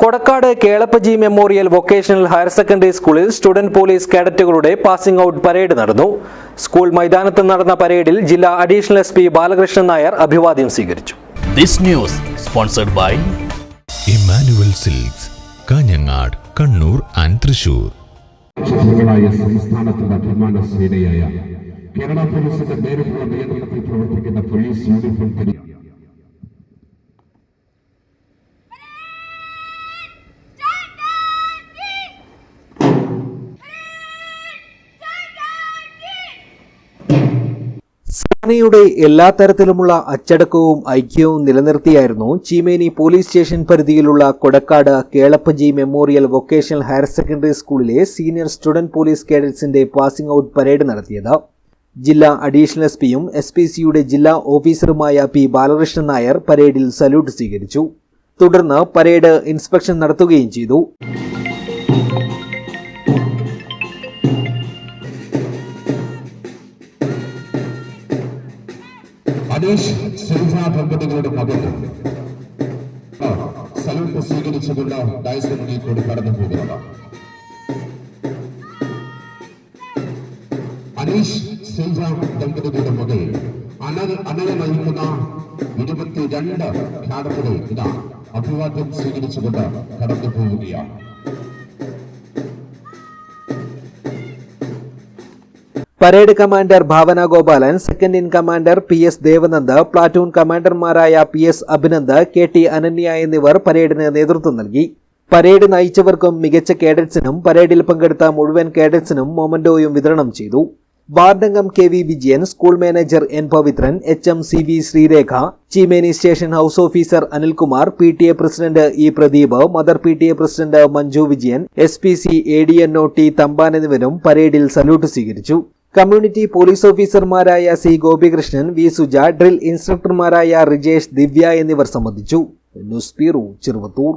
Kodakkad Kelappaji memorial vocational higher secondary സ്കൂളിൽ student police കേഡറ്റുകളുടെ passing out parade നടന്നു. School മൈതാനത്ത് നടന്ന പരേഡിൽ ജില്ലാ additional S P Balakrishnan Nair അഭിവാദ്യം സ്വീകരിച്ചു. This news sponsored by Emmanuel Silks Kanhangad Kannur and Thrissur. സംസ്ഥാനത്തിന്റെ അഭിമാന സേനയായ കേരള പോലീസിന്റെ നേരിട്ടുള്ള നിയന്ത്രണത്തിൽ പ്രവർത്തിക്കുന്ന പോലീസ് യൂണിഫോം ധരി സേനയുടെ എല്ലാ തരത്തിലുമുള്ള അച്ചടക്കവും ഐക്യവും നിലനിർത്തിയായിരുന്നു ചീമേനി പോലീസ് സ്റ്റേഷൻ പരിധിയിലുള്ള Kodakkad Kelappaji memorial vocational higher secondary സ്കൂളിലെ സീനിയർ സ്റ്റുഡന്റ് പോലീസ് കേഡറ്റ്സിന്റെ പാസിംഗ് ഔട്ട് പരേഡ് നടത്തിയത്. ജില്ലാ അഡീഷണൽ എസ് പിയും എസ് പി സിയുടെ ജില്ലാ ഓഫീസറുമായ പി ബാലകൃഷ്ണൻ നായർ പരേഡിൽ സല്യൂട്ട് സ്വീകരിച്ചു. തുടർന്ന് പരേഡ് ഇൻസ്പെക്ഷൻ നടത്തുകയും ചെയ്തു. അനീഷ് ശ്രീജ ദമ്പതികളുടെ മകൻ ആ, സല്യൂട്ട് സ്വീകരിച്ചുകൊണ്ട് ഡയസിന് മുന്നിൽ കൂടി കടന്നു പോകുന്നത് അനീഷ് ശ്രീജ ദമ്പതികളുടെ മകൾ. അനൽ അനൽ നയിക്കുന്ന ഇരുപത്തിരണ്ട് ഖ്യാടത്തുകൾ ഇതാ അഭിവാദ്യം സ്വീകരിച്ചുകൊണ്ട് കടന്നു പോവുകയാണ്. Parade commander Bhavana Gopalan second in commander P S Devanand platoon കമാൻഡർമാരായ P S Abhinand K T Ananya എന്നിവർ പരേഡിന് നേതൃത്വം നൽകി. പരേഡ് നയിച്ചവർക്കും മികച്ച കേഡറ്റ്സിനും പരേഡിൽ പങ്കെടുത്ത മുഴുവൻ കേഡറ്റ്സിനും മൊമന്റോയും വിതരണം ചെയ്തു. വാർഡംഗം K V Vijayan school manager N Pavithran H M C V Sreerekha Cheemeni station house officer Anilkumar P T A president E Pradeep mother P T A president Manju Vijayan S P C A D N O T Thampan എന്നിവരും പരേഡിൽ salute സ്വീകരിച്ചു. Community police ഓഫീസർമാരായ C Gopikrishnan V Suja drill ഇൻസ്ട്രക്ടർമാരായ Rijesh Divya എന്നിവർ സംബന്ധിച്ചു. News bureau Cheruvathur.